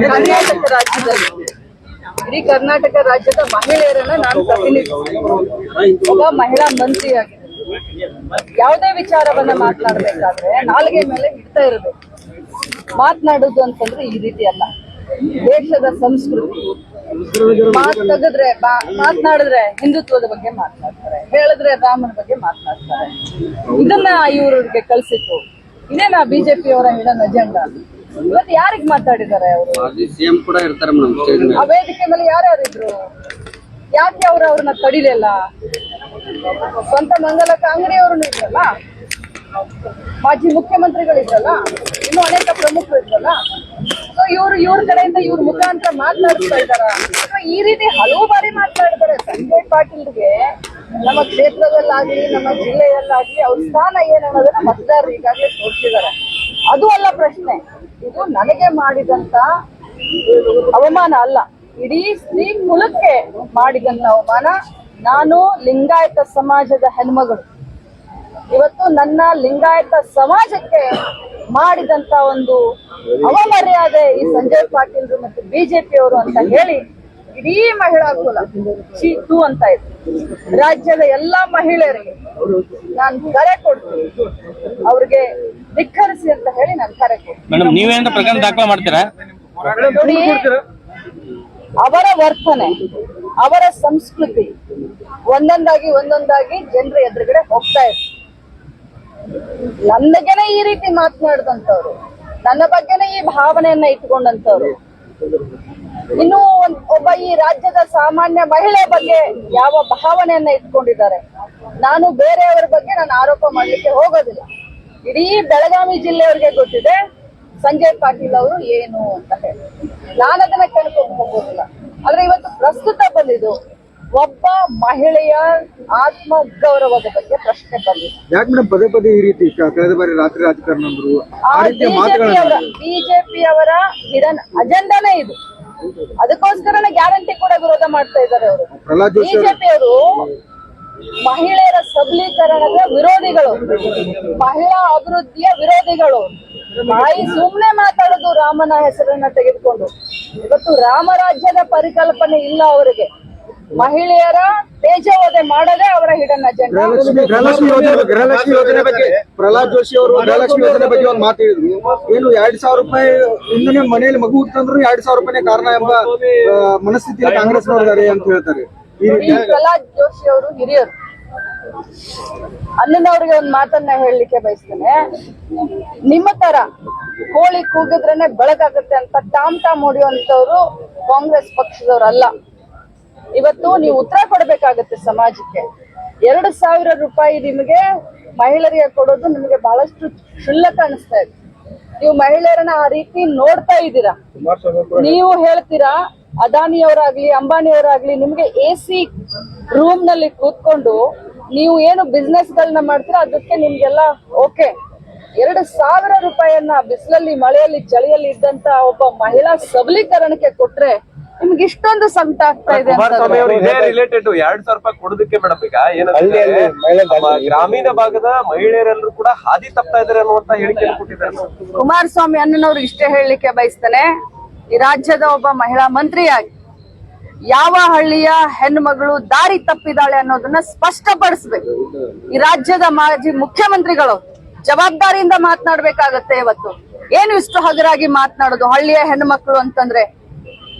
ಕರ್ನಾಟಕ ರಾಜ್ಯದಲ್ಲಿ ಇಡೀ ಕರ್ನಾಟಕ ರಾಜ್ಯದ ಮಹಿಳೆಯರನ್ನ ನಾನು ಪ್ರತಿನಿಧಿಸ್ತೀನಿ. ಒಬ್ಬ ಮಹಿಳಾ ಮಂತ್ರಿಯಾಗಿ ಯಾವುದೇ ವಿಚಾರವನ್ನ ಮಾತನಾಡಬೇಕಾದ್ರೆ ನಾಲ್ಗೆ ಮೇಲೆ ಇಡ್ತಾ ಇರಬೇಕು. ಮಾತನಾಡೋದು ಅಂತಂದ್ರೆ ಈ ರೀತಿ ಅಲ್ಲ. ದೇಶದ ಸಂಸ್ಕೃತಿ. ಮಾತ್ ತೆಗೆದ್ರೆ ಮಾತನಾಡಿದ್ರೆ ಹಿಂದುತ್ವದ ಬಗ್ಗೆ ಮಾತನಾಡ್ತಾರೆ. ಹೇಳಿದ್ರೆ ರಾಮನ ಬಗ್ಗೆ ಮಾತನಾಡ್ತಾರೆ. ಇದನ್ನ ಇವ್ರಿಗೆ ಕಳ್ಸಿತ್ತು ಇದೇನಾ ಬಿಜೆಪಿ ಅವರ ಹಿಡನ್ ಅಜೆಂಡಾ? ಇವತ್ತು ಯಾರಿಗೆ ಮಾತಾಡಿದ್ದಾರೆ ಅವರು? ಮಾಜಿ ಸಿಎಂ ಕೂಡ ಇರ್ತಾರೆ ಮೇಡಮ್ ಸ್ಟೇಜ್ ಮೇಲೆ. ಆ ವೇದಿಕೆ ಮೇಲೆ ಯಾರ್ಯಾರಿದ್ರು? ಯಾಕೆ ಅವ್ರು ಅವ್ರನ್ನ ತಡಿಲಿಲ್ಲ? ಸ್ವಂತ ಮಂಗಲ ಕಾಂಗ್ರೆ ಅವ್ರನ್ನ ಇದ್ರಲ್ಲ? ಮಾಜಿ ಮುಖ್ಯಮಂತ್ರಿಗಳಿದ್ರಲ್ಲ? ಇನ್ನು ಅನೇಕ ಪ್ರಮುಖರು ಇದ್ರಲ್ಲ? ಸೊ ಇವ್ರು ಇವ್ರ ಕಡೆಯಿಂದ ಇವ್ರ ಮುಖಾಂತರ ಮಾತನಾಡ್ತಾ ಇದ್ದಾರ? ಈ ರೀತಿ ಹಲವು ಬಾರಿ ಮಾತನಾಡಿದ್ದಾರೆ. ಸಂಜಯ್ ಪಾಟೀಲ್ಗೆ ನಮ್ಮ ಕ್ಷೇತ್ರದಲ್ಲಾಗ್ಲಿ ನಮ್ಮ ಜಿಲ್ಲೆಯಲ್ಲಾಗ್ಲಿ ಅವ್ರ ಸ್ಥಾನ ಏನು ಅನ್ನೋದನ್ನ ಮತದಾರರು ಈಗಾಗಲೇ ತೋರಿಸಿದ್ದಾರೆ. ಅದು ಅಲ್ಲ ಪ್ರಶ್ನೆ. ಇದು ನನಗೆ ಮಾಡಿದಂತ ಅವಮಾನ ಅಲ್ಲ. ಇಡೀ ಸ್ತ್ರೀ ಕುಲಕ್ಕೆ ಮಾಡಿದಂತ ಅವಮಾನ ನಾನು ಲಿಂಗಾಯತ ಸಮಾಜದ ಹೆಣ್ಮಗಳು. ಇವತ್ತು ನನ್ನ ಲಿಂಗಾಯತ ಸಮಾಜಕ್ಕೆ ಮಾಡಿದಂತ ಒಂದು ಅವಮರ್ಯಾದೆ ಈ ಸಂಜಯ್ ಪಾಟೀಲ್ರು ಮತ್ತು ಬಿಜೆಪಿಯವರು ಅಂತ ಹೇಳಿ ಇಡೀ ಮಹಿಳಾ ಕುಲ ಚೀತು ಅಂತ ಇದೆ ರಾಜ್ಯದ ಎಲ್ಲಾ ಮಹಿಳೆಯರಿಗೆ ನಾನು ಕರೆ ಕೊಡ್ತೀನಿ. ಅವ್ರಿಗೆ ಧಿಕ್ಕರಿಸಿ ಅಂತ ಹೇಳಿ ನಾನು ಕರೆ ಕೊಡ್ತೀನಿ. ನೀವೇನಾದ್ರೂ ಪ್ರಕರಣ ದಾಖಲೆ ಮಾಡ್ತೀರಾ? ನೋಡಿ ಅವರ ವರ್ತನೆ ಅವರ ಸಂಸ್ಕೃತಿ ಒಂದೊಂದಾಗಿ ಒಂದೊಂದಾಗಿ ಜನರ ಎದುರುಗಡೆ ಹೋಗ್ತಾ ಇದೆ ನನ್ನಗೆನೆ ಈ ರೀತಿ ಮಾತನಾಡಿದಂತವ್ರು ನನ್ನ ಬಗ್ಗೆನೇ ಈ ಭಾವನೆಯನ್ನ ಇಟ್ಕೊಂಡಂತವ್ರು ಇನ್ನು ಒಬ್ಬ ಈ ರಾಜ್ಯದ ಸಾಮಾನ್ಯ ಮಹಿಳೆ ಬಗ್ಗೆ ಯಾವ ಭಾವನೆಯನ್ನ ಇಟ್ಕೊಂಡಿದ್ದಾರೆ? ನಾನು ಬೇರೆಯವರ ಬಗ್ಗೆ ನಾನು ಆರೋಪ ಮಾಡಲಿಕ್ಕೆ ಹೋಗೋದಿಲ್ಲ. ಇಡೀ ಬೆಳಗಾವಿ ಜಿಲ್ಲೆಯವರಿಗೆ ಗೊತ್ತಿದೆ, ಸಂಜಯ್ ಪಾಟೀಲ್ ಅವರು ಏನು ಅಂತ ಹೇಳಿ. ನಾನು ಅದನ್ನ ಕೇಳ್ಕೊಂಡು ಹೋಗೋದಿಲ್ಲ. ಆದ್ರೆ ಇವತ್ತು ಪ್ರಸ್ತುತ ಬಂದಿದ್ದು, ಒಬ್ಬ ಮಹಿಳೆಯ ಆತ್ಮ ಗೌರವದ ಬಗ್ಗೆ ಪ್ರಶ್ನೆ ಬಂದಿದೆ ಯಾಕೆ ಮೇಡಮ್ ಪದೇ ಪದೇ ಈ ರೀತಿ ಕಳೆದ ಬಾರಿ ರಾತ್ರಿ ರಾಜಕಾರಣ ಅಂದ್ರು? ಆ ರೀತಿಯ ಮಾತುಗಳನ್ನ ಬಿಜೆಪಿ ಅವರ ಹಿಡನ್ ಅಜೆಂಡಾನೇ ಇದು. ಅದಕ್ಕೋಸ್ಕರನೇ ಗ್ಯಾರಂಟಿ ಕೂಡ ವಿರೋಧ ಮಾಡ್ತಾ ಇದ್ದಾರೆ ಅವರು. ಬಿಜೆಪಿ ಅವರು ಮಹಿಳೆಯರ ಸಬಲೀಕರಣದ ವಿರೋಧಿಗಳು. ಮಹಿಳಾ ಅಭಿವೃದ್ಧಿಯ ವಿರೋಧಿಗಳು. ಬಾಯಿ ಸುಮ್ನೆ ಮಾತಾಡೋದು ರಾಮನ ಹೆಸರನ್ನ ತೆಗೆದುಕೊಂಡು. ಇವತ್ತು ರಾಮರಾಜ್ಯದ ಪರಿಕಲ್ಪನೆ ಇಲ್ಲ ಅವರಿಗೆ. ಮಹಿಳೆಯರ ತೇಜವಧೆ ಮಾಡದೆ ಅವರ ಹಿಡನ್ ಅಜೆಂಡಾ ಗೃಹಲಕ್ಷ್ಮಿ ಯೋಜನೆ ಗೃಹಲಕ್ಷ್ಮಿ ಯೋಜನೆ ಬಗ್ಗೆ ಪ್ರಹ್ಲಾದ್ ಜೋಶಿ ಅವರು ಗೃಹಲಕ್ಷ್ಮಿ ಯೋಜನೆ ಬಗ್ಗೆ ಒಂದು ಮಾತು ಹೇಳಿದ್ರು. ಏನು ಎರಡ್ ಸಾವಿರ ರೂಪಾಯಿ ಇಂದನೇ ಮನೆಯಲ್ಲಿ ಮಗು ಹುಟ್ಟಂದ್ರು ಎರಡ್ ಸಾವಿರ ರೂಪಾಯಿ ಕಾರಣ ಎಂಬ ಆ, ಮನಸ್ಥಿತಿಯಲ್ಲಿ ಕಾಂಗ್ರೆಸ್ ಇದ್ದಾರೆ ಅಂತ ಹೇಳ್ತಾರೆ. ಈ ಈ ರೀತಿ ಪ್ರಹ್ಲಾದ್ ಜೋಶಿ ಅವರು ಹಿರಿಯರು. ಅಣ್ಣನವ್ರಿಗೆ ಒಂದ್ ಮಾತನ್ನ ಹೇಳಲಿಕ್ಕೆ ಬಯಸ್ತೇನೆ. ನಿಮ್ಮ ತರ ಕೋಳಿ ಕೂಗಿದ್ರೇನೆ ಬೆಳಕಾಗುತ್ತೆ ಅಂತ ಟಾಮ್ ಟಾಮ್ ಹೊಡೆಯುವಂತವ್ರು ಕಾಂಗ್ರೆಸ್ ಪಕ್ಷದವರಲ್ಲ ಇವತ್ತು ನೀವು ಉತ್ತರ ಕೊಡಬೇಕಾಗತ್ತೆ ಸಮಾಜಕ್ಕೆ. ಎರಡು ಸಾವಿರ ರೂಪಾಯಿ ನಿಮಗೆ ಮಹಿಳೆಯರಿಗೆ ಕೊಡೋದು ನಿಮಗೆ ಬಹಳಷ್ಟು ಕ್ಷುಲ್ಲಕ ಅನಿಸ್ತಾ ಇದೆ. ನೀವು ಮಹಿಳೆಯರನ್ನ ಆ ರೀತಿ ನೋಡ್ತಾ ಇದ್ದೀರಾ? ನೀವು ಹೇಳ್ತೀರಾ ಅದಾನಿಯವರಾಗ್ಲಿ ಅಂಬಾನಿಯವರಾಗ್ಲಿ ನಿಮ್ಗೆ ಎ ಸಿ ರೂಮ್ನಲ್ಲಿ ಕೂತ್ಕೊಂಡು ನೀವು ಏನು ಬಿಸ್ನೆಸ್ ಗಳನ್ನ ಮಾಡ್ತೀರಾ, ಅದಕ್ಕೆ ನಿಮ್ಗೆಲ್ಲ ಓಕೆ ಎರಡು ಸಾವಿರ ರೂಪಾಯಿಯನ್ನ ಬಿಸಿಲಲ್ಲಿ, ಮಳೆಯಲ್ಲಿ, ಚಳಿಯಲ್ಲಿ ಇದ್ದಂತ ಒಬ್ಬ ಮಹಿಳಾ ಸಬಲೀಕರಣಕ್ಕೆ ಕೊಟ್ರೆ ನಿಮ್ಗೆ ಇಷ್ಟೊಂದು ಸಂಕಟ ಆಗ್ತಾ ಇದೆ ಕುಮಾರಸ್ವಾಮಿ ಅವರು ಇದೇ ರಿಲೇಟೆಡ್ ಎರಡ್ ಸಾವಿರ ರೂಪಾಯಿ ಕೊಡೋದಕ್ಕೆ ಮೇಡಮ್ ಈಗ ಏನಂದ್ರೆ ನಮ್ಮ ಗ್ರಾಮೀಣ ಭಾಗದ ಮಹಿಳೆಯರೆಲ್ಲರೂ ಕೂಡ ಹಾದಿ ತಪ್ತಾ ಇದಾರೆ ಅನ್ನುವಂತ ಹೇಳಿಕೆ ಕೊಟ್ಟಿದ್ದಾರೆ. ಕುಮಾರಸ್ವಾಮಿ ಅಣ್ಣನವ್ರು ಇಷ್ಟೇ ಹೇಳಲಿಕ್ಕೆ ಬಯಸ್ತಾನೆ. ಈ ರಾಜ್ಯದ ಒಬ್ಬ ಮಹಿಳಾ ಮಂತ್ರಿಯಾಗಿ ಯಾವ ಹಳ್ಳಿಯ ಹೆಣ್ಮಗಳು ದಾರಿ ತಪ್ಪಿದಾಳೆ ಅನ್ನೋದನ್ನ ಸ್ಪಷ್ಟಪಡಿಸ್ಬೇಕು. ಈ ರಾಜ್ಯದ ಮಾಜಿ ಮುಖ್ಯಮಂತ್ರಿಗಳು ಜವಾಬ್ದಾರಿಯಿಂದ ಮಾತನಾಡ್ಬೇಕಾಗತ್ತೆ ಇವತ್ತು. ಏನು ಇಷ್ಟು ಹಗರಾಗಿ ಮಾತನಾಡೋದು? ಹಳ್ಳಿಯ ಹೆಣ್ಮಕ್ಳು ಅಂತಂದ್ರೆ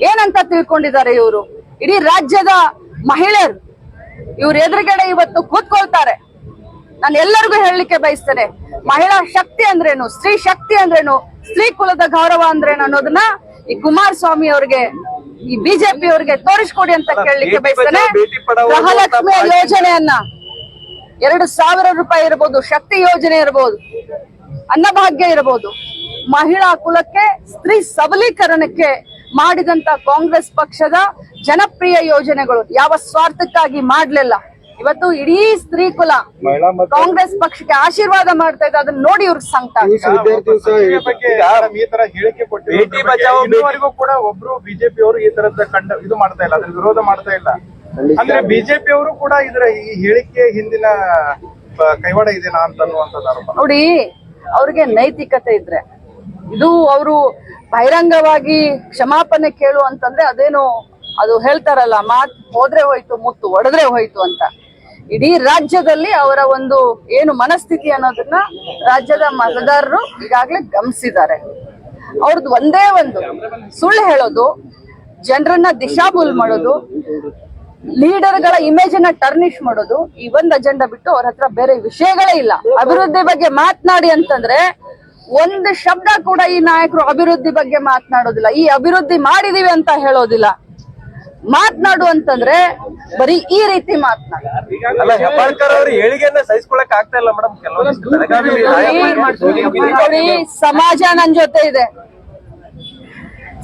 ಏನಂತ ತಿಳ್ಕೊಂಡಿದ್ದಾರೆ ಇವರು? ಇಡೀ ರಾಜ್ಯದ ಮಹಿಳೆಯರು. ಇವ್ರ ಎದುರುಗಡೆ ಇವತ್ತು ಕೂತ್ಕೊಳ್ತಾರೆ. ನಾನು ಎಲ್ಲರಿಗೂ ಹೇಳಲಿಕ್ಕೆ ಬಯಸ್ತೇನೆ ಮಹಿಳಾ ಶಕ್ತಿ ಅಂದ್ರೇನು ಸ್ತ್ರೀ ಶಕ್ತಿ ಅಂದ್ರೇನು ಸ್ತ್ರೀ ಕುಲದ ಗೌರವ ಅಂದ್ರೇನು ಅನ್ನೋದನ್ನ ಈ ಕುಮಾರಸ್ವಾಮಿ ಅವ್ರಿಗೆ ಈ ಬಿಜೆಪಿ ಅವ್ರಿಗೆ ತೋರಿಸ್ಕೊಡಿ ಅಂತ ಕೇಳಲಿಕ್ಕೆ ಬಯಸ್ತೇನೆ. ಗೃಹಲಕ್ಷ್ಮಿ ಯೋಜನೆಯನ್ನ ಎರಡು ಸಾವಿರ ರೂಪಾಯಿ ಇರಬಹುದು ಶಕ್ತಿ ಯೋಜನೆ ಇರಬಹುದು ಅನ್ನಭಾಗ್ಯ ಇರಬಹುದು ಮಹಿಳಾ ಕುಲಕ್ಕೆ ಸ್ತ್ರೀ ಸಬಲೀಕರಣಕ್ಕೆ ಮಾಡಿದಂತ ಕಾಂಗ್ರೆಸ್ ಪಕ್ಷದ ಜನಪ್ರಿಯ ಯೋಜನೆಗಳು. ಯಾವ ಸ್ವಾರ್ಥಕ್ಕಾಗಿ ಮಾಡ್ಲಿಲ್ಲ. ಇವತ್ತು ಇಡೀ ಸ್ತ್ರೀ ಕುಲ ಕಾಂಗ್ರೆಸ್ ಪಕ್ಷಕ್ಕೆ ಆಶೀರ್ವಾದ ಮಾಡ್ತಾ ಇದ್ದ ಅದನ್ನ ನೋಡಿ ಇವ್ರಿಗೆ ಸಂಕಟ. ಬೇಟಿ ಬಚಾವೋ, ಇನ್ನುವರೆಗೂ ಕೂಡ ಒಬ್ರು ಬಿಜೆಪಿ ಅವರು ಈ ತರದ ಕಂಡ ಇದು ಮಾಡ್ತಾ ಇಲ್ಲ. ಅದ್ರ ವಿರೋಧ ಮಾಡ್ತಾ ಇಲ್ಲ. ಅಂದ್ರೆ ಬಿಜೆಪಿ ಅವರು ಕೂಡ ಇದ್ರ ಈ ಹೇಳಿಕೆ ಹಿಂದಿನ ಕೈವಾಡ ಇದೆನಾ ಅಂತ ಅನ್ನುವಂಥದ್ದು ನೋಡಿ ಅವ್ರಿಗೆ ನೈತಿಕತೆ ಇದ್ರೆ. ಇದು ಅವರು ಬಹಿರಂಗವಾಗಿ ಕ್ಷಮಾಪಣೆ ಕೇಳು ಅಂತಂದ್ರೆ ಅದೇನು ಅದು ಹೇಳ್ತಾರಲ್ಲ, ಮಾತ್ ಹೋದ್ರೆ ಹೋಯ್ತು, ಮುತ್ತು ಒಡೆದ್ರೆ ಹೋಯ್ತು ಅಂತ. ಇಡೀ ರಾಜ್ಯದಲ್ಲಿ ಅವರ ಒಂದು ಏನು ಮನಸ್ಥಿತಿ ಅನ್ನೋದನ್ನ ರಾಜ್ಯದ ಮತದಾರರು ಈಗಾಗಲೇ ಗಮನಿಸಿದ್ದಾರೆ. ಅವ್ರದ್ದು ಒಂದೇ ಒಂದು ಸುಳ್ಳು ಹೇಳೋದು, ಜನರನ್ನ ದಿಶಾಬುಲ್ ಮಾಡೋದು, ಲೀಡರ್ಗಳ ಇಮೇಜ್ ಅನ್ನ ಟರ್ನಿಶ್ ಮಾಡೋದು, ಈ ಒಂದು ಅಜೆಂಡಾ ಬಿಟ್ಟು ಅವ್ರ ಹತ್ರ ಬೇರೆ ವಿಷಯಗಳೇ ಇಲ್ಲ. ಅಭಿವೃದ್ಧಿ ಬಗ್ಗೆ ಮಾತನಾಡಿ ಅಂತಂದ್ರೆ ಒಂದು ಶಬ್ದ ಕೂಡ ಈ ನಾಯಕರು ಅಭಿವೃದ್ಧಿ ಬಗ್ಗೆ ಮಾತನಾಡೋದಿಲ್ಲ. ಈ ಅಭಿವೃದ್ಧಿ ಮಾಡಿದೀವಿ ಅಂತ ಹೇಳೋದಿಲ್ಲ. ಮಾತನಾಡು ಅಂತಂದ್ರೆ ಬರೀ ಈ ರೀತಿ ಮಾತನಾಡ ಸಮಾಜ ನನ್ ಜೊತೆ ಇದೆ.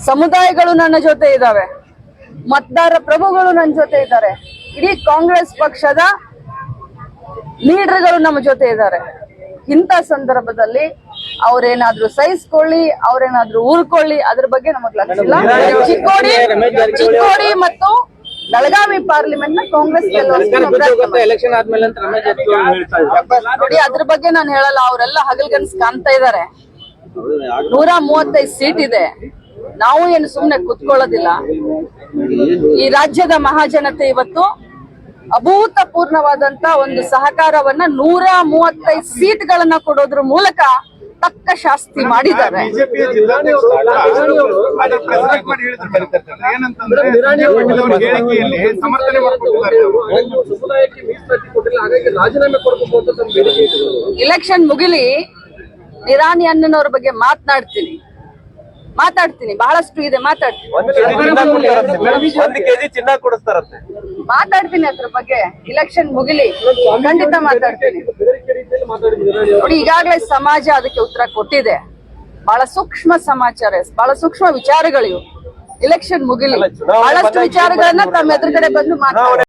ಸಮುದಾಯಗಳು ನನ್ನ ಜೊತೆ ಇದಾವೆ. ಮತದಾರ ಪ್ರಭುಗಳು ನನ್ನ ಜೊತೆ ಇದ್ದಾರೆ. ಇಡೀ ಕಾಂಗ್ರೆಸ್ ಪಕ್ಷದ ಲೀಡರ್ಗಳು ನಮ್ಮ ಜೊತೆ ಇದ್ದಾರೆ. ಇಂಥ ಸಂದರ್ಭದಲ್ಲಿ ಅವ್ರೇನಾದ್ರೂ ಸಹಿಸ್ಕೊಳ್ಳಿ ಅವ್ರೇನಾದ್ರೂ ಊರ್ಕೊಳ್ಳಿ ಅದ್ರ ಬಗ್ಗೆ ನಮಗ್ ಲಕ್ಷ ಇಲ್ಲ ಚಿಕ್ಕೋಡಿ ಚಿಕ್ಕೋಡಿ ಮತ್ತು ಬೆಳಗಾವಿ ಪಾರ್ಲಿಮೆಂಟ್ನ ಕಾಂಗ್ರೆಸ್ ನೋಡಿ ಅದ್ರ ಬಗ್ಗೆ ನಾನು ಹೇಳಲ್ಲ ಅವರೆಲ್ಲ ಹಗಲ್ಗನ್ಸ್ ಕಾಣ್ತಾ ಇದಾರೆ. ನೂರ ಮೂವತ್ತೈದು ಸೀಟ್ ಇದೆ. ನಾವು ಏನು ಸುಮ್ನೆ ಕುತ್ಕೊಳ್ಳೋದಿಲ್ಲ. ಈ ರಾಜ್ಯದ ಮಹಾಜನತೆ ಇವತ್ತು ಅಭೂತಪೂರ್ಣವಾದಂತ ಒಂದು ಸಹಕಾರವನ್ನ ನೂರ ಮೂವತ್ತೈದು ಸೀಟ್ಗಳನ್ನ ಕೊಡೋದ್ರ ಮೂಲಕ ತಕ್ಕ ಶಾಸ್ತಿ ಮಾಡಿದ್ದಾರೆ. ಇಲೆಕ್ಷನ್ ಮುಗಿಲಿ ನಿರಾಣಿ ಅಣ್ಣನವ್ರ ಬಗ್ಗೆ ಮಾತನಾಡ್ತೀನಿ. ಮಾತಾಡ್ತೀನಿ ಬಹಳಷ್ಟು ಇದೆ ಮಾತಾಡ್ತೀನಿ. ಮಾತಾಡ್ತೀನಿ ಅದ್ರ ಬಗ್ಗೆ. ಇಲೆಕ್ಷನ್ ಮುಗಿಲಿ. ಖಂಡಿತ ಮಾತಾಡ್ತೀನಿ. ನೋಡಿ ಈಗಾಗಲೇ ಸಮಾಜ ಅದಕ್ಕೆ ಉತ್ತರ ಕೊಟ್ಟಿದೆ. ಬಹಳ ಸೂಕ್ಷ್ಮ ಸಮಾಚಾರ ಬಹಳ ಸೂಕ್ಷ್ಮ ವಿಚಾರಗಳಿವು. ಇಲೆಕ್ಷನ್ ಮುಗಿಲಿ. ಬಹಳಷ್ಟು ವಿಚಾರಗಳನ್ನ ತಮ್ಮ ಎದುರುಗಡೆ ಬಂದು ಮಾತಾಡ.